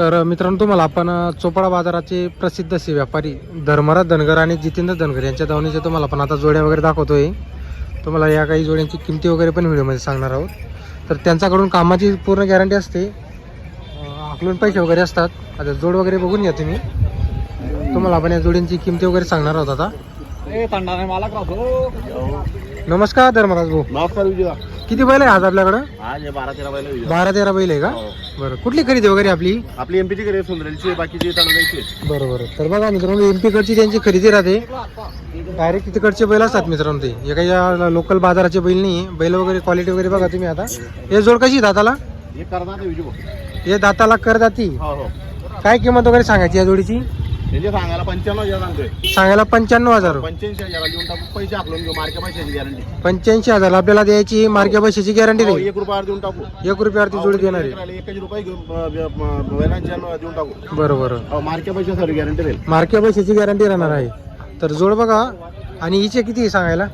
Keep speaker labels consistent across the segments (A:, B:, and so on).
A: तर मित्रांनो तुम्हाला आपण चोपडा बाजाराचे प्रसिद्ध असे व्यापारी धर्मराज धनगर आणि जितेंद्र धनगर यांच्या दावणीच्या तुम्हाला आपण आता जोड्या वगैरे दाखवतोय. तुम्हाला या काही जोड्यांची किमती वगैरे पण व्हिडिओमध्ये सांगणार आहोत. तर त्यांच्याकडून कामाची पूर्ण गॅरंटी असते. आकलून पैसे वगैरे असतात. आता जोड वगैरे बघून घ्या तुम्ही. तुम्हाला आपण या जोड्यांची किमती वगैरे सांगणार आहोत आता. नमस्कार धर्मराज भाऊ.
B: नमस्कार विजया.
A: किती बैल आहे आज आपल्याकडं?
B: आज हे बारा तेरा बैल
A: बारा तेरा बैल आहे का? बरं. कुठली खरेदी वगैरे आपली?
B: आपली एमपीची सुंदरेलची बाकीची
A: बरोबर तर बघा मित्रांनो एम कडची त्यांची खरेदी राहते. डायरेक्ट तिकडचे बैल असतात मित्रांनो ते. हे काही या लोकल बाजाराचे बैल नाही बैल वगैरे क्वालिटी वगैरे बघा तुम्ही आता. हे जोड कशी आहे दाताला?
B: हे करणार विजू
A: हे दाताला कर दाती
B: हो हो.
A: काय किंमत वगैरे सांगायची या जोडीची?
B: त्यांचे सांगायला पंच्याण्णव हजार सांगतोय.
A: सांगायला पंच्याण्णव हजार.
B: पंच्याऐंशी हजार देऊन टाकू पैसे आपलं घेऊ मार्के पैशाची गॅरंटी
A: पंच्याऐंशी हजार आपल्याला द्यायची मार्के पैशाची गॅरंटी
B: हो,
A: देईल
B: एक रुपयावर देऊन टाकू.
A: एक रुपयावरती जोडी देणार. आहे
B: एकच रुपये बैलांच्या देऊन टाकू.
A: बरोबर.
B: हो मार्के सर्व गॅरंटी देईल
A: मार्के पैशाची गॅरंटी राहणार आहे. तर जोड बघा आणि हिचे किती आहे सांगायला?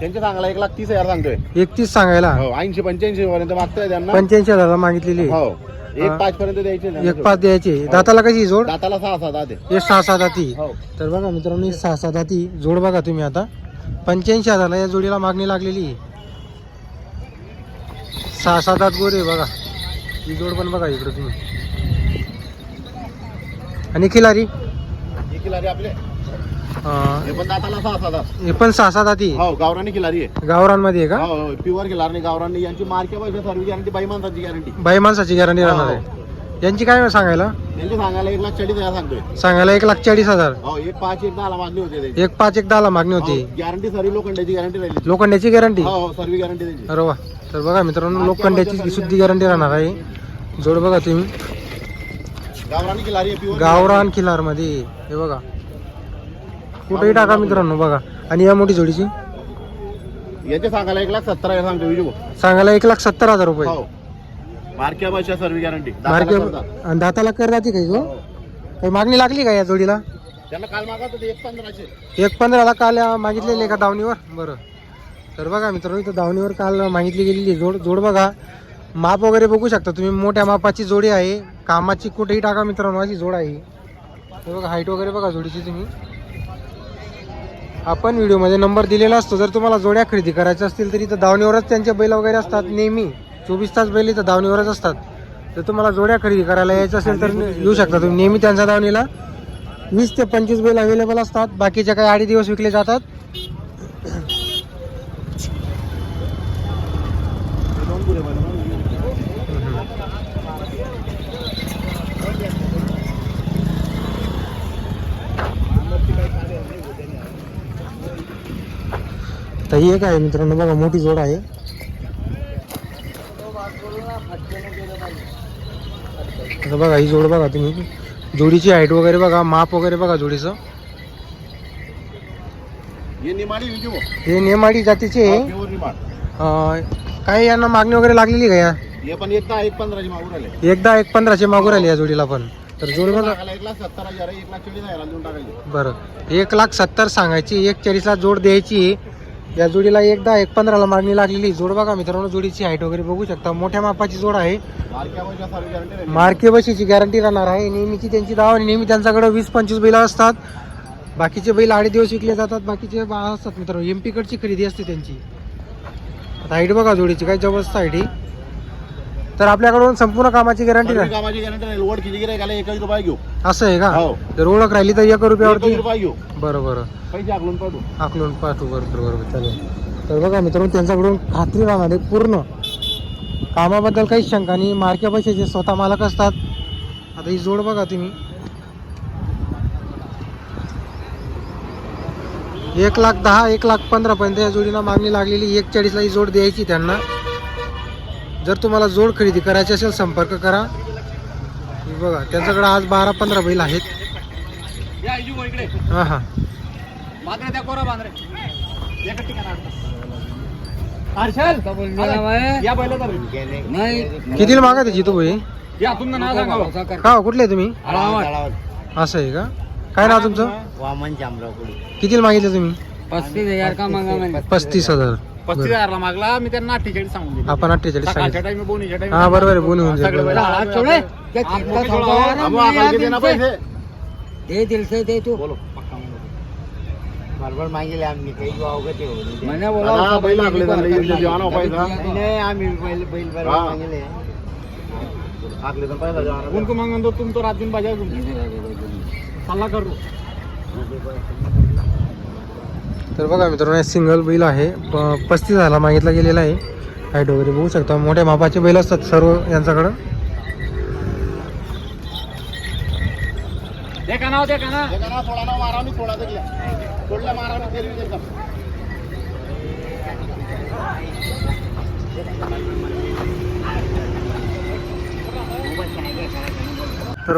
B: त्यांचे सांगायला एक लाख तीस हजार सांगतोय.
A: एकतीस सांगायला.
B: हो ऐंशी पंच्याऐंशी पर्यंत मागतोय त्यांना.
A: पंच्याऐंशी हजारला मागितलेली आहे.
B: हो. एक पाच पर्यंत द्यायचे.
A: एक पाच द्यायची. दाताला कशी जोड?
B: दाताला सहा सहा दाते
A: हे सहा सात दाती.
B: हो.
A: तर बघा मित्रांनो ही सहा सात दाती. जोड बघा तुम्ही आता. पंच्याऐंशी हजारला या जोडीला मागणी लागलेली आहे. सहा सात दात गोरे बघा. ही जोड पण बघा इकडे तुम्ही. आणि खिलारी?
B: हे किलारी आपले. हे. पण दाताला सहा दात
A: हे पण सहा सात दाती
B: हो गावरानी खिलारी आहे.
A: गावरांमध्ये आहे का?
B: हो हो प्युअर खिलारी गावरानी यांची मार्के पैसे सर्व गॅरंटी बाई माणसाची गॅरंटी
A: बाई माणसाची गॅरंटी राहणार आहे. यांची काय सांगायला?
B: त्यांची सांगायला एक लाख चाळीस हजार सांगतोय.
A: सांगायला एक लाख चाळीस हजार.
B: हो एक पाच एक दहाला मागणी होते त्याची.
A: एक पाच एक दहाला मागणी होती.
B: गॅरंटी सर्व लोखंडाची गॅरंटी राहिली
A: लोखंडाची गॅरंटी
B: हो हो सर्व गॅरंटी त्यांची.
A: अरे वा. तर बघा मित्रांनो लोखंडाची सुद्धी गॅरंटी राहणार आहे. जोड बघा तुम्ही.
B: गावरानी खिलारी आहे प्युअर
A: गावरान किल्लारमध्ये हे बघा. कुठेही टाका मित्रांनो बघा. आणि या मोठी जोडीची?
B: यांचे सांगायला एक लाख सत्तर हजार सांगतो विजू
A: सांगायला एक लाख सत्तर हजार रुपये.
B: हो. मार्क्या पैशा सर्व गॅरंटी
A: मार्के आणि दाताला कर जाते काही जो काही मागणी लागली का या जोडीला?
B: त्यांना काल मागत होते एक
A: पंधराला काल मागितलेली का दावणीवर? बरं. तर बघा मित्रांनो इथं दावणीवर काल मागितली गेलेली आहे जोड जोड बघा. माप वगैरे बघू शकता तुम्ही. मोठ्या मापाची जोडी आहे. कामाची कुठेही टाका मित्रांनो अशी जोड आहे हे. बघा हाईट वगैरे बघा जोडीची तुम्ही. आपण व्हिडिओमध्ये नंबर दिलेला असतो. जर तुम्हाला जोड्या खरेदी करायच्या असतील तर इथं दावणीवरच त्यांचे बैल वगैरे असतात. नेहमी चोवीस तास बैल इथं दावणीवरच असतात. जर तुम्हाला जोड्या खरेदी करायला यायचं असेल तर येऊ शकता तुम्ही. नेहमी त्यांच्या दावणीला वीस ते पंचवीस बैल अवेलेबल असतात. बाकीचे काही आडी दिवस विकले जातात. तर ही एक आहे मित्रांनो बघा मोठी जोड आहे. आता बघा ही जोड बघा तुम्ही. जोडीची हाईट वगैरे बघा माप वगैरे बघा जोडीचं.
B: हे निमाडी
A: जातीचे काही यांना मागणी वगैरे लागलेली का या?
B: एक आले
A: एकदा एक पंधराशे मागून राहिली या जोडीला पण. तर जोड बघा. बरं. एक लाख सत्तर सांगायची एक चाळीसला जोड द्यायची. या जोडीला एकदा एक पंधराला मागणी लागलेली. जोड बघा मित्रांनो जोडीची हाईट वगैरे बघू शकता. मोठ्या मापाची जोड आहे. मार्के बशीची गॅरंटी राहणार आहे. नेहमीची त्यांची दावा आणि नेहमी त्यांच्याकडे वीस पंचवीस बैल असतात. बाकीचे बैल आडे दिवस विकले जातात. बाकीचे असतात मित्रांनो. एम कडची खरेदी असते त्यांची. आता हाईट बघा जोडीची. काय जबरदस्त हाईट आहे तर आपल्याकडून संपूर्ण कामाची गॅरंटी राहील
B: कामाची गॅरंटी ओढ किती गिरायक आले एकच रुपये घेऊ.
A: असं आहे का?
B: हो.
A: जर ओळख राहिली तर एक रुपयावरती
B: रुपये घेऊ.
A: बरं बरं.
B: पैसे आकलून पाठवू.
A: आकलून पाठवू बरोबर बरोबर चालेल. तर बघा मित्रांनो त्यांच्याकडून खात्री राहणार आहे पूर्ण कामाबद्दल काहीच शंका नाही. मार्के पैशाचे स्वतः मालक असतात. आता ही जोड बघा तुम्ही. एक लाख दहा एक लाख पंधरा पर्यंत या जोडीला मागणी लागलेली. एक चाळीसला ही जोड द्यायची त्यांना. जर तुम्हाला जोड खरेदी करायची असेल संपर्क करा. बघा त्यांच्याकडे आज बारा पंधरा बैल आहेत. हां हां.
B: बांधरे त्या कोरा बांधरे एका ठिकाणी हर्षल या बैल.
A: कितीला मागा त्याची तो भाई?
B: या तुमचं नाव सांगा
A: का हो, कुठले तुम्ही? असं आहे का? काय नाव तुमचं?
B: वामन जामराव
A: कितीला मागितलं तुम्ही?
C: पस्तीस हजार का मागा
A: पस्तीस हजार.
B: पस्तीस हजारला मागला मी त्यांना अठ्ठेचाळीस सांगून दिले.
A: आपण अठ्ठेचाळीस
B: सकाळच्या
A: सांगितलं
B: टाइम बोनीच्या टाइम
A: हा बरोबर आहे बोनी होऊन जाईल
B: सगळे
A: बरोबर.
B: बैल हात सोडे. आप पैसे?
C: दे दिल से दे तू.
B: बोलो
C: बरोबर मागितले आम्ही काही अवगत
B: म्हणे बोला, बैल त्यांना, जेवण.
C: नाही आम्ही बैल बैल
B: हा.
C: बरोबर मागितले.
B: हाकले तर पैसा देणार. उनको मांगन तो तुम तो रात दिन बजाय तुम सल्ला करू.
A: तर बघा मित्रांनो सिंगल बैल आहे. प- पस्तीस हजारला मागितला गेलेला आहे. हाईट वगैरे बघू शकता. मोठ्या मापाचे बैल असतात सर्व यांच्याकडं.
B: देखा ना देखा ना. देखा ना थोडा ना मारा मी थोडा तरी.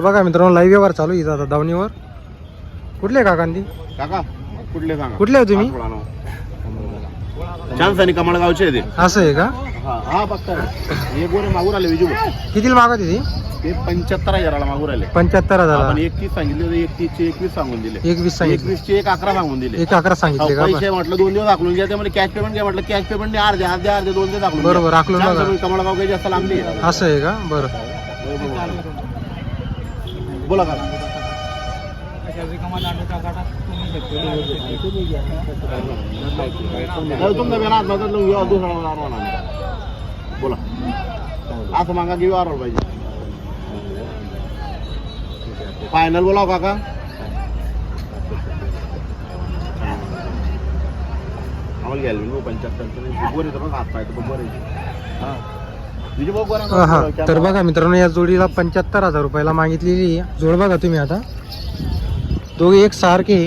A: बघा मित्रांनो लाईव्ह व्यवहार चालू आहे इथं आता दावणीवर. कुठले आहे काकांदी
B: काका कुठले सांगा?
A: कुठले आहे तुम्ही?
B: चान्स आणि कमळगावचे आहे ते.
A: असं आहे का?
B: हा हा बघता हे गोरे मागूर आले विजू
A: कितीला मागत ती?
B: ते पंच्याहत्तर हजाराला मागूर आले.
A: पंच्याहत्तर
B: आपण
A: हजार
B: एकतीस सांगितले होते एकतीसचे एकवीस सांगून दिले.
A: एक वीस सांगितले.
B: एकवीस चे एक अकरा सांगून दिले.
A: एक अकरा सांगितले का?
B: पैसे म्हटलं दोन दिवस दाखलून घ्या त्यामध्ये कॅश पेमेंट घ्या म्हटलं कॅश पेमेंट नाही अर्धे अर्धे अर्धे दोन दिवस दाखलून
A: बरोबर, आखलून बघा.
B: कमळगाव काही जास्त लांबली आहे.
A: असं आहे का? बरं.
B: बोला का नाही, तुमचा दुसरा. बोला. असं मागा घेऊ आरोप पाहिजे फायनल बोलाव काका. आम्हाला घ्यायला मी पंच्याहत्तर तर हात पाहिजे बरं हा.
A: तर बघा मित्रांनो या जोडीला पंच्याहत्तर हजार रुपयाला मागितलेली. जोड बघा तुम्ही आता. दोघे एक सारखे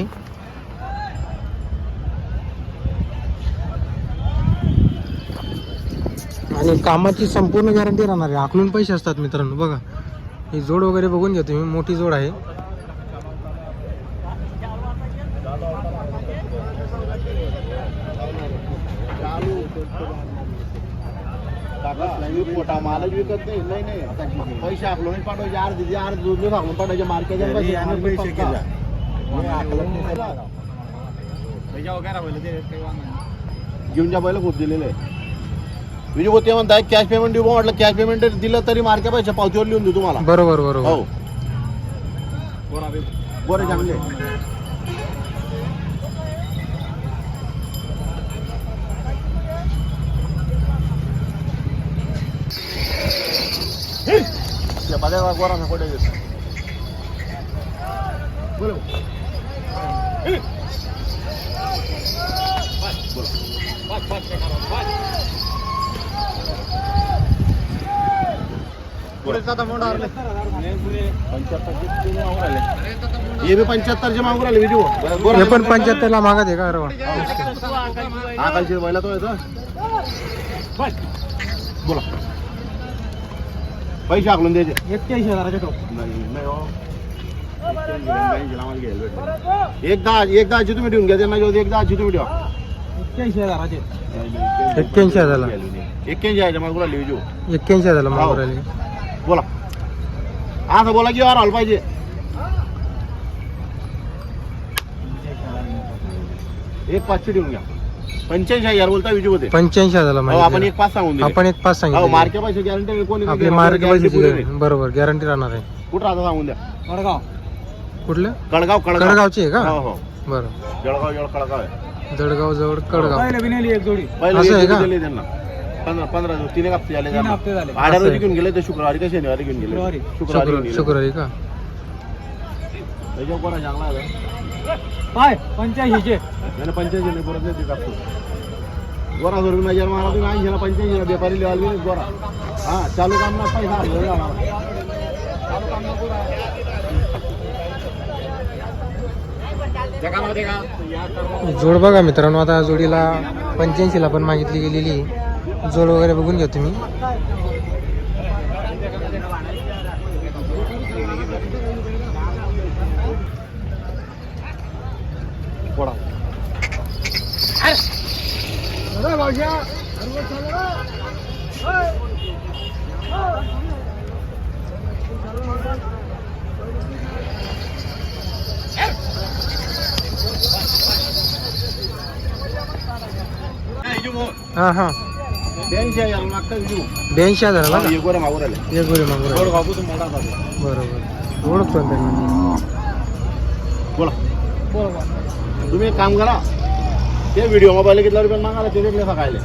A: आणि कामाची संपूर्ण गॅरंटी राहणार आहे आकलून पैसे असतात मित्रांनो बघा ही जोड वगैरे बघून घ्या तुम्ही मोठी जोड आहे
B: मालच विकत नाही नाही नाही पैसे पाठवायचे अर्धे पाठवायचे मार्केट पैसे घेऊन जा पहिलं खूप दिलेले विजय भाऊ ते म्हणताय कॅश पेमेंट देऊ बा म्हटलं. कॅश पेमेंट दिलं तरी मार्केट पैसे पावतीवर लिहून देऊ तुम्हाला.
A: बरोबर बरोबर.
B: हो. बरं चांगले गोरा नको ये भी पंच्याहत्तरचे मागून राहिले विजू
A: हे पण पंच्याहत्तरला मागत आहे का? अरे.
B: आकालची पहिला तो. येतो बोला. पैसे आकलून द्यायचे.
A: एक्क्याऐंशी हजाराच्या टोप
B: नाही नाही हो. एक दहा एक दहाची तुम्ही ठेवून घ्या. त्यांना एक दहाची तुम्ही ठेवा
A: एक्क्याऐंशी हजाराचे. एक्क्याऐंशी हजारला.
B: एक्क्याऐंशी आहे मागून राहिले विजू
A: एक्क्याऐंशी हजारला. मागून राहिले.
B: बोला. असं बोला की आलं पाहिजे. एक पाचशे ठेवून घ्या. पंच्याऐंशी हजार बोलता विजू होते
A: पंच्याऐंशी हजारला
B: हो, आपण एक पाच सांगून.
A: आपण एक पाच
B: हो
A: सांगितले
B: मार्के पैसे गॅरंटी कोणी
A: आपले
B: देणार, guarantee नाही.
A: बरोबर गॅरंटी राहणार आहे.
B: कुठं राहता सांगून द्या?
A: कुठलं?
B: कळगाव कळगाव.
A: कडगावची आहे का?
B: हो हो.
A: बरं.
B: जळगाव जळ कळगाव आहे.
A: जळगाव जवळ कडगाव
C: एक जोडी.
B: पहिले
A: असं आहे
B: एक
A: का?
B: दिले त्यांना. पंधरा पंधरा दिवस तीन एक हप्ते झाले त्यांना.
C: हप्ते झाले.
A: असं
B: रोजी. घेऊन गेले ते शुक्रवारी का शनिवारी घेऊन गेले
C: शुक्रवारी.
B: शुक्रवारी घेऊन
A: शुक्र
B: गेले.
A: शुक्रवारी का
B: त्याच्यावर कोणा चांगला आहे
C: काय पंच्याऐंशीचे
B: पंच्याऐंशी नाही परत नाही ते कापतो गोरा धरून नजर मारा तुम्ही ऐंशी ना पंच्याऐंशी ना व्यापारी लिहाल नाही गोरा हा चालू काम ना पैसा जाणार.
A: जोड बघा मित्रांनो आता जोडीला पंच्याऐंशीला पण मागितली गेलेली आहे. जोड वगैरे बघून घ्या तुम्ही
B: पोडा.
A: हा हा
B: ब्याऐंशी हजार
A: हजाराला का
B: एक गोऱ्या मागून राहिले. तू
A: बरोबर. ओळखतो ना त्यांना.
B: बोला. तुम्ही एक काम करा. ते व्हिडिओ मोबाईल किती रुपये मागायला ते घेतले सकाळी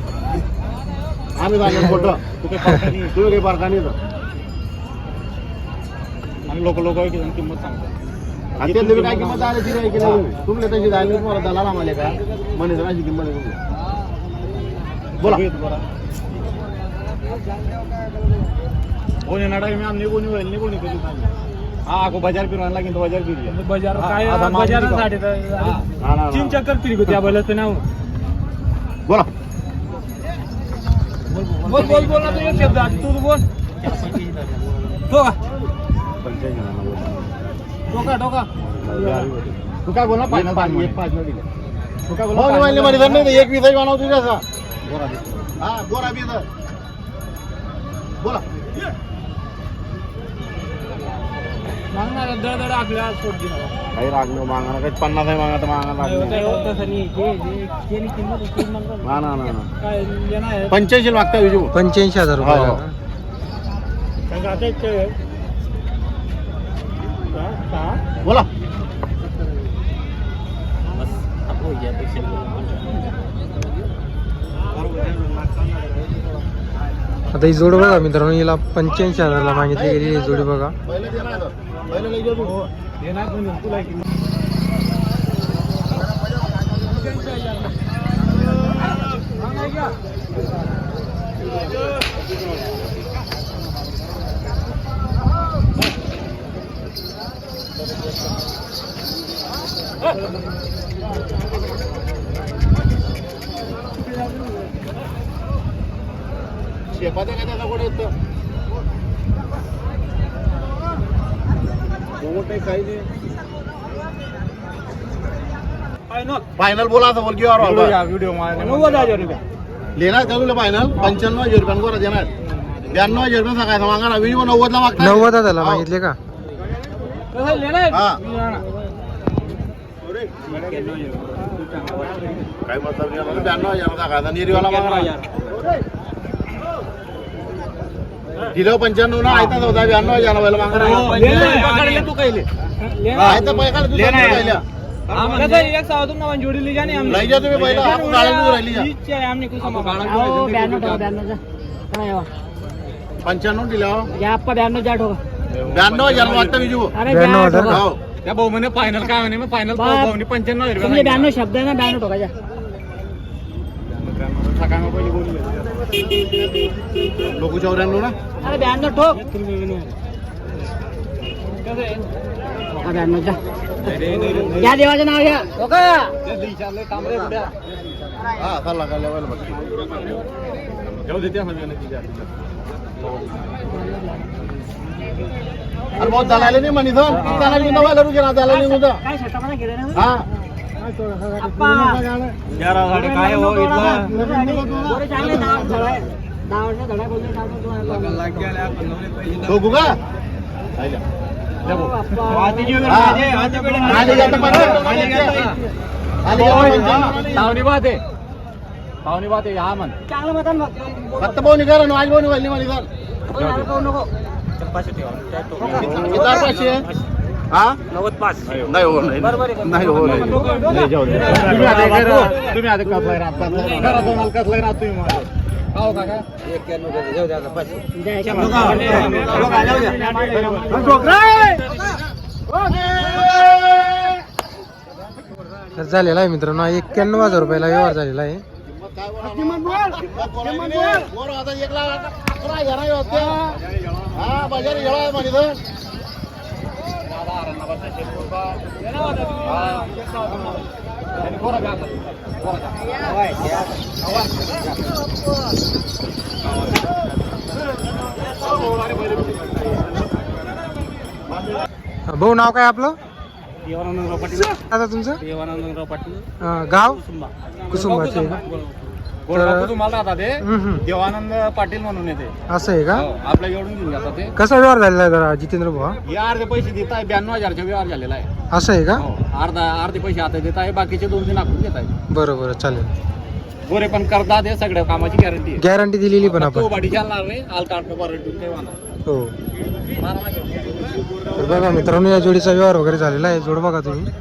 B: आम्ही सांगेन खोटं तुम्ही काही पारखा नाही तर
C: आणि लोक लोक किंमत सांगतात.
B: आणि ते तुम्ही काय किंमत आली ती नाही की नाही तुम्ही. तुमले तशी झाली तुम्हाला दलाल आम्हाला का? म्हणे तर अशी किंमत आहे तुमची. बोला.
C: कोणी नडा मी आमने कोणी होईल नाही कोणी कधी हा आगो बाजार फिरवायला लागेल तो बाजार फिरली
D: बाजार
C: हा,
D: काय
C: आता
D: बाजारासाठी तर
C: हा.
B: हा, ना,
D: तीन
B: ना.
D: चक्कर फिरी त्या बैलाचं नाव.
B: बोला.
D: बोल बोल बोल ना तू एक शब्द तू बोल. तो का टोका टोका
B: तू काय बोला
C: पाच- पाच
B: न
C: तू काय
B: हो नाही तर एक वीस बनव तुझ्या असा हा. बोला
D: मागणार दड दड आपल्या सोड दे ना.
B: काही राग नाही मागणार काही पन्नास आहे मागा तर मागणार
D: काय
B: नाही.
D: होत तसं नाही जे जे जेनी किंमत होती ती म्हणतात.
B: ना ना ना ना
D: काय येणार आहे
B: पंच्याऐंशी मागता विजू
A: पंच्याऐंशी हजार
B: हो.
A: रुपये
D: आता एक? हा?
B: बोला
A: आता ही जोड बघा मित्रांनो हिला पंच्याऐंशी हजारला मागितली गेली ही जोडी बघा
B: पहिले दे ना पहिले लई देतो हो.
C: देणार कोणी? तुला किंमत
B: शेपाचं काय त्याचा कुठे येतं? कोमट नाही, काही नाही? फायनल बोला आता बोल की और
C: व्हिडिओ व्हिडिओ.
D: नव्वद हजार रुपये
B: लेणार का तुला फायनल पंच्याण्णव हजार रुपयां बरं देणार? ब्याण्णव हजार रुपये सकाळचा मागा ना. विजू नव्वदला मागता
A: नव्वद हजारला
B: हो.
A: मागितले का?
B: हा. काय मतलब ब्याण्णव हजार सकाळचा निर्वाला मागा दिलं पंच्याण्णव ना आयता होता ब्याण्णव हजार व्हायला मागा
D: हो, लेणार.
C: पकडले तू कायले?
D: लेणार.
B: आयता पैका तू
C: लेणार आहे.
B: पहिल्या
D: जाणे हो?
B: हो.
D: जा ठोका.
B: ब्याण्णव हजार वाटतं विजू
D: अरे
A: ब्याण्णव
D: जा
A: हजार
D: ठोका.
B: हो
C: त्या भाऊ म्हणे फायनल काय म्हणे फायनल. भाऊनी पंच्याण्णव रुपये
D: ब्याण्णव. शब्द आहे ना ब्याण्णव ठोका
C: मग.
B: लोक चौऱ्याण्णव ना?
D: अरे ब्याण्णव ठोक. हा, या देवाचं नाव घ्या.
C: कुठे आहे?
B: हा का लेवल बघ
C: जाऊ दे त्या म्हणजे तिच्या.
B: अरे बहुत दलाली नाही म्हणी सर दलाली नवायला रुजे ना दलाली मुदा
D: काय शेतामध्ये गेले ना
B: हा.
C: ग्यारा साडे काय हो इथलं?
D: गोरे चांगले नाव धडा आहे. नावाचं धडा बोलले नाव
B: तो गुगा.
D: आप्पा.
B: आली गेलं पंच्याण्णव आली पंच्याण्णव.
C: पाहुणी बात आहे. पाहुणी बात आहे हा म्हण.
D: चांगलं मतदान बघ.
B: फक्त पाहुणे करा ना आज पाहुणे वाली म्हणी सर
D: कोणी नाव करू नको.
B: किती पाचशे? हा?
D: नव्वद पाच.
B: नाही हो. नाही नाही हो. नाही नाही, जाऊ दे.
C: तुम्ही आता काय रा- तुम्ही आता कसलाय राहत. कसलाय घरात जाऊन कसलाय राहत तुम्ही माझ्या हो काका.
A: तर झालेला आहे मित्रांनो. एक्क्याण्णव हजार रुपयाला व्यवहार झालेला आहे.
B: आता एक लाख अकरा. हा बाजार एवढा आहे सर
A: भाऊ नाव काय आपलं?
C: देवानंदराव पाटील.
A: आता तुमचं?
C: देवानंदराव पाटील.
A: गाव? कुसुंबाचे
C: तुम्हाला राहतात ते. देवानंद पाटील म्हणून येते.
A: असं आहे का?
C: हो, आपल्या एवढून घेऊन जातात ते.
A: कसा व्यवहार झालेला आहे जरा जितेंद्र भाऊ हा?
C: अर्धे पैसे देत आहे ब्याण्णव हजारचा व्यवहार झालेला आहे.
A: असं आहे का?
C: हो, अर्धा अर्धे पैसे आता देत आहे बाकीचे दोन तीन आखून देत आहे.
A: बरं बरं चालेल.
C: गोरे पण करतात हे सगळ्या कामाची गॅरंटी आहे.
A: गॅरंटी दिलेली पण आपण.
C: चालणार नाही आल
A: हो. तर बघा मित्रांनो या जोडीचा व्यवहार वगैरे झालेला आहे जोड बघा तुम्ही.